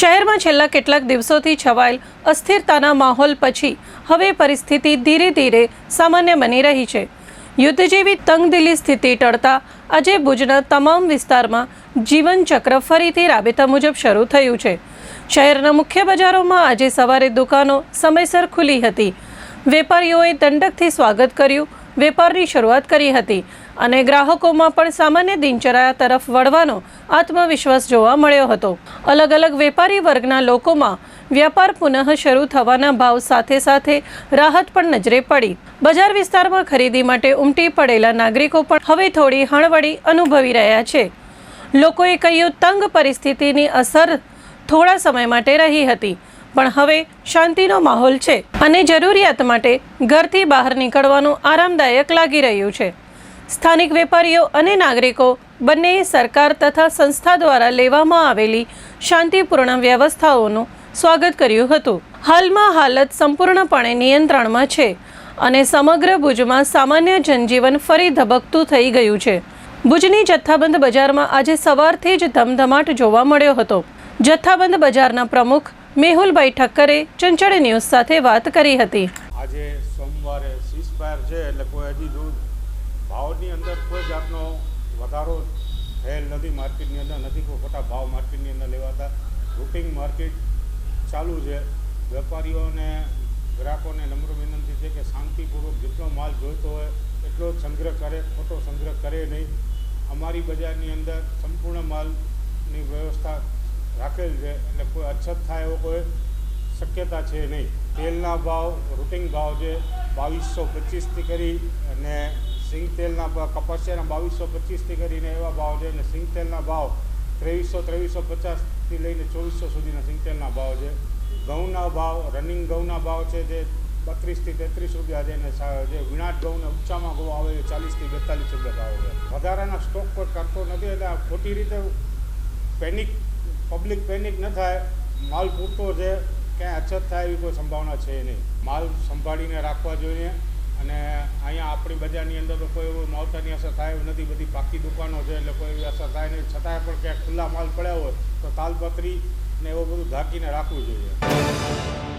શહેરમાં છેલ્લા કેટલાક દિવસોથી છવાયેલ અસ્થિરતાના માહોલ પછી હવે પરિસ્થિતિ ધીરે ધીરે સામાન્ય બની રહી છે. યુદ્ધ જેવી તંગદિલી સ્થિતિ ટળતા આજે ભુજના તમામ વિસ્તારમાં જીવનચક્ર ફરીથી રાબેતા મુજબ શરૂ થયું છે. શહેરના મુખ્ય બજારોમાં આજે સવારે દુકાનો સમયસર ખુલી હતી. વેપારીઓએ દંડકથી સ્વાગત કર્યું વેપારની શરૂઆત કરી હતી અને ગ્રાહકોમાં પણ સામાન્ય દિનચર્યા તરફ વળવાનો આત્મવિશ્વાસ જોવા મળ્યો હતો. અલગ અલગ વેપારી વર્ગના લોકોમાં વ્યાપાર પુનઃ શરૂ થવાના ભાવ સાથે સાથે રાહત પણ નજરે પડી. બજાર વિસ્તારમાં ખરીદી માટે ઉમટી પડેલા નાગરિકો પણ હવે થોડી હળવળી અનુભવી રહ્યા છે. લોકોએ કહ્યું, તંગ પરિસ્થિતિની અસર થોડા સમય માટે રહી હતી. પણ હવે શાંતિનો માહોલ છે અને જરૂરિયાત માટે ઘરથી બહાર નીકળવાનું આરામદાયક લાગી રહ્યું છે. સ્થાનિક વેપારીઓ અને નાગરિકો બંનેએ સરકાર તથા સંસ્થા દ્વારા લેવામાં આવેલી શાંતિપૂર્ણ વ્યવસ્થાઓનું સ્વાગત કર્યું હતું. હાલમાં હાલત સંપૂર્ણપણે નિયંત્રણમાં છે અને સમગ્ર ભુજમાં સામાન્ય જનજીવન ફરી ધબકતું થઈ ગયું છે. ભુજની જથ્થાબંધ બજારમાં આજે સવારથી જ ધમધમાટ જોવા મળ્યો હતો. જથ્થાબંધ બજારના પ્રમુખ મેહુલભાઈ ઠક્કરે ચંચળ ન્યૂઝ સાથે વાત કરી હતી. આજે સોમવારે સીઝફાયર છે એટલે કોઈ હજી જો ભાવની અંદર કોઈ જાતનો વધારો થયેલ નથી માર્કેટની અંદર, નથી કોઈ ખોટા ભાવ માર્કેટની અંદર લેવાતા. રૂટિંગ માર્કેટ ચાલુ છે. વેપારીઓને, ગ્રાહકોને નમ્ર વિનંતી છે કે શાંતિપૂર્વક જેટલો માલ જોઈતો હોય, એટલો જ સંગ્રહ કરે, ખોટો સંગ્રહ કરે નહીં. અમારી બજારની અંદર સંપૂર્ણ માલની વ્યવસ્થા રાખેલ છે એટલે કોઈ અછત થાય એવો કોઈ શક્યતા છે નહીં. તેલના ભાવ, રૂટિંગ ભાવ છે બાવીસો પચીસથી કરી અને સિંગ તેલના કપાસિયાના બાવીસો પચીસથી કરીને એવા ભાવ છે અને સિંગ તેલના ભાવ ત્રેવીસો ત્રેવીસો પચાસથી લઈને ચોવીસો સુધીના સિંગ તેલના ભાવ છે. ઘઉંના ભાવ, રનિંગ ઘઉંના ભાવ છે જે બત્રીસથી તેત્રીસ રૂપિયા છે અને જે વિણાટ ઘઉંને ઊંચામાં ઘઉં આવે એ ચાલીસથી બેતાલીસ રૂપિયા ભાવ છે. વધારાના સ્ટોક કોઈ કરતો નથી એટલે ખોટી રીતે પેનિક પબ્લિક પેનિક ન થાય, માલ પૂરતો છે, ક્યાંય અછત થાય એવી કોઈ સંભાવના છે નહીં. માલ સંભાળીને રાખવા જોઈએ અને અહીંયા આપણી બજારની અંદર તો કોઈ એવું માવતરની અસર થાય નથી. બધી પાકી દુકાનો છે એટલે કોઈ એવી અસર થાય નહીં. છતાંય પણ ક્યાંક ખુલ્લા માલ પડ્યા હોય તો તાલપત્રી ને એવું બધું ઢાંકીને રાખવું જોઈએ.